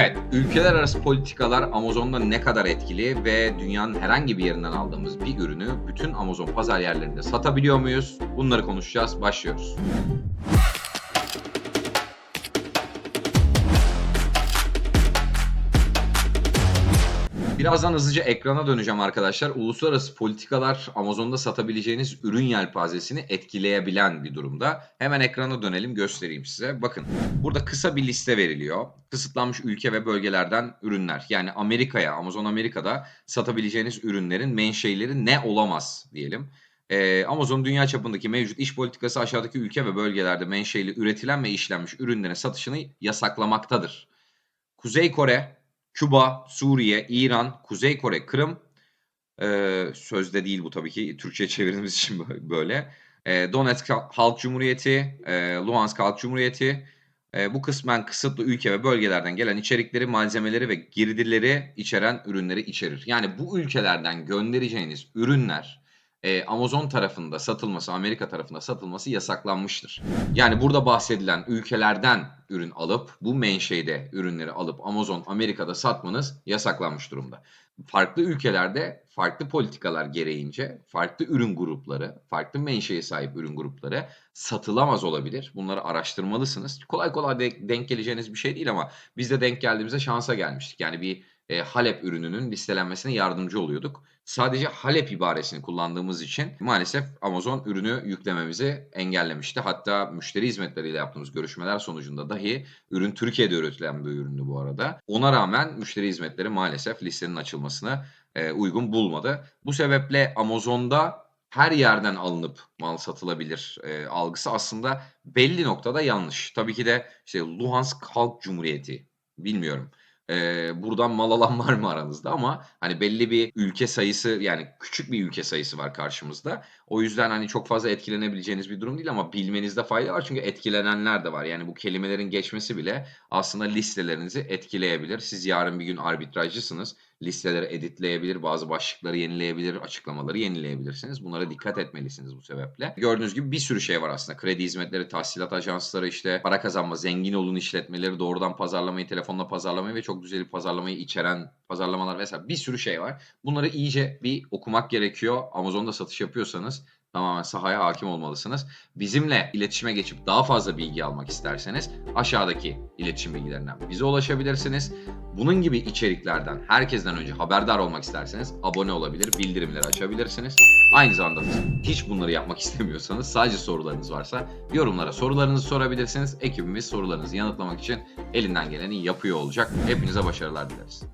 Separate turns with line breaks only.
Evet, ülkeler arası politikalar Amazon'da ne kadar etkili ve dünyanın herhangi bir yerinden aldığımız bir ürünü bütün Amazon pazar yerlerinde satabiliyor muyuz? Bunları konuşacağız. Başlıyoruz. Birazdan hızlıca ekrana döneceğim arkadaşlar. Uluslararası politikalar Amazon'da satabileceğiniz ürün yelpazesini etkileyebilen bir durumda. Hemen ekrana dönelim göstereyim size. Bakın burada kısa bir liste veriliyor. Kısıtlanmış ülke ve bölgelerden ürünler. Yani Amerika'ya, Amazon Amerika'da satabileceğiniz ürünlerin menşeileri ne olamaz diyelim. Ee, Amazon dünya çapındaki mevcut iş politikası aşağıdaki ülke ve bölgelerde menşeili üretilen ve işlenmiş ürünlerin satışını yasaklamaktadır. Kuzey Kore, Küba, Suriye, İran, Kuzey Kore, Kırım, ee, sözde değil bu tabii ki Türkçe'ye çevirdiğimiz için bö- böyle. Ee, Donetsk Halk Cumhuriyeti, e, Luhansk Halk Cumhuriyeti, e, bu kısmen kısıtlı ülke ve bölgelerden gelen içerikleri, malzemeleri ve girdileri içeren ürünleri içerir. Yani bu ülkelerden göndereceğiniz ürünler e, Amazon tarafında satılması, Amerika tarafında satılması yasaklanmıştır. Yani burada bahsedilen ülkelerden ürün alıp bu menşeide ürünleri alıp Amazon Amerika'da satmanız yasaklanmış durumda. Farklı ülkelerde farklı politikalar gereğince farklı ürün grupları, farklı menşeye sahip ürün grupları satılamaz olabilir. Bunları araştırmalısınız. Kolay kolay de- denk geleceğiniz bir şey değil ama biz de denk geldiğimizde şansa gelmiştik. Yani bir e, Halep ürününün listelenmesine yardımcı oluyorduk. Sadece Halep ibaresini kullandığımız için maalesef Amazon ürünü yüklememizi engellemişti. Hatta müşteri hizmetleriyle yaptığımız görüşmeler sonucunda dahi ürün Türkiye'de üretilen bir üründü bu arada. Ona rağmen müşteri hizmetleri maalesef listenin açılmasını e, uygun bulmadı. Bu sebeple Amazon'da her yerden alınıp mal satılabilir e, algısı aslında belli noktada yanlış. Tabii ki de işte Luhansk Halk Cumhuriyeti bilmiyorum. Ee, buradan mal alan var mı aranızda ama hani belli bir ülke sayısı yani küçük bir ülke sayısı var karşımızda. O yüzden hani çok fazla etkilenebileceğiniz bir durum değil ama bilmenizde fayda var çünkü etkilenenler de var. Yani bu kelimelerin geçmesi bile aslında listelerinizi etkileyebilir. Siz yarın bir gün arbitrajcısınız. Listeleri editleyebilir, bazı başlıkları yenileyebilir, açıklamaları yenileyebilirsiniz. Bunlara dikkat etmelisiniz bu sebeple. Gördüğünüz gibi bir sürü şey var aslında. Kredi hizmetleri, tahsilat ajansları, işte para kazanma, zengin olun işletmeleri, doğrudan pazarlamayı, telefonla pazarlamayı ve çok güzel pazarlamayı içeren pazarlamalar vesaire bir sürü şey var. Bunları iyice bir okumak gerekiyor. Amazon'da satış yapıyorsanız tamamen sahaya hakim olmalısınız. Bizimle iletişime geçip daha fazla bilgi almak isterseniz aşağıdaki iletişim bilgilerinden bize ulaşabilirsiniz. Bunun gibi içeriklerden herkesten önce haberdar olmak isterseniz abone olabilir, bildirimleri açabilirsiniz. Aynı zamanda hiç bunları yapmak istemiyorsanız sadece sorularınız varsa yorumlara sorularınızı sorabilirsiniz. Ekibimiz sorularınızı yanıtlamak için elinden geleni yapıyor olacak. Hepinize başarılar dileriz.